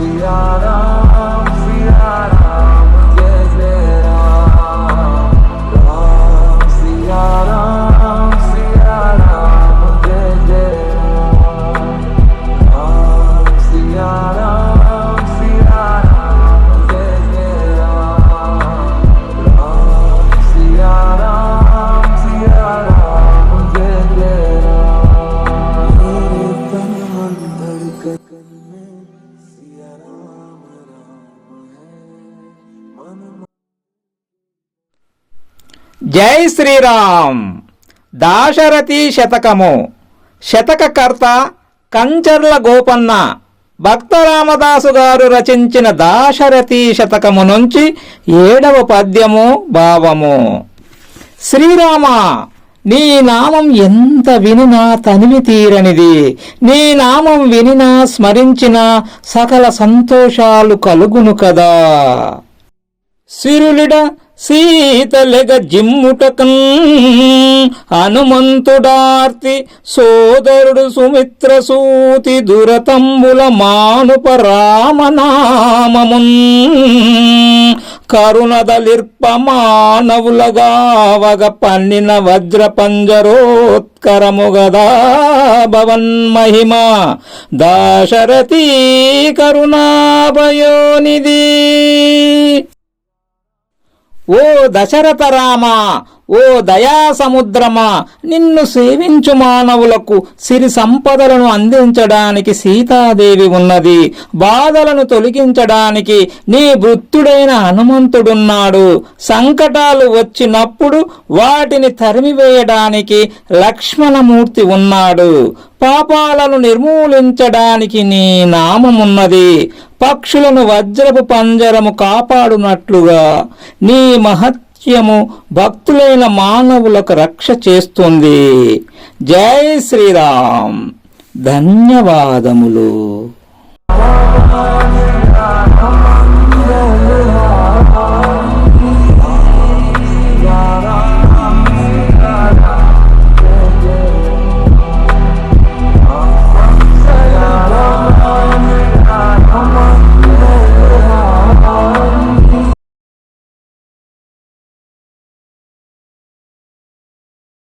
Ziyaram, ziyaram, gezeram Ram, ziyaram, ziyaram, gezeram Ram, ziyaram, ziyaram, gezeram Ram, ziyaram, ziyaram, gezeram Yürüten handır జై శ్రీరామ్. దాశరథి శతకము. శతకకర్త కంచర్ల గోపన్న. భక్త రామదాసు గారు రచించిన దాశరథి శతకము నుంచి ఏడవ పద్యము భావము. శ్రీరామ నీ నామం ఎంత వినినా తనివి తీరనిది. నీ నామం వినినా స్మరించిన సకల సంతోషాలు కలుగును కదా. సిరులిడ సీతలెగ జిమ్ముటకన్ హనుమంతుడార్తి సోదరుడు సుమిత్ర సూతి దురతంబుల మానుప రామనామమున్ కరుణదలిర్ప మానవులగావగ పన్నిన వజ్ర పంజరోత్కరముగదా గదా భవన్ దాశరథీ కరుణాభయోనిధి. ఓ దశరథ రామా ఓ దయా సముద్రమా నిన్ను సేవించు మానవులకు సిరి సంపదలను అందించడానికి సీతాదేవి ఉన్నది. బాధలను తొలగించడానికి నీ వృత్తుడైన హనుమంతుడున్నాడు. సంకటాలు వచ్చినప్పుడు వాటిని తరిమివేయడానికి లక్ష్మణమూర్తి ఉన్నాడు. పాపాలను నిర్మూలించడానికి నీ నామమున్నది. పక్షులను వజ్రపు పంజరము కాపాడునట్లుగా నీ నిత్యము భక్తులైన మానవులకు రక్ష చేస్తుంది. జై శ్రీరామ్. ధన్యవాదములు.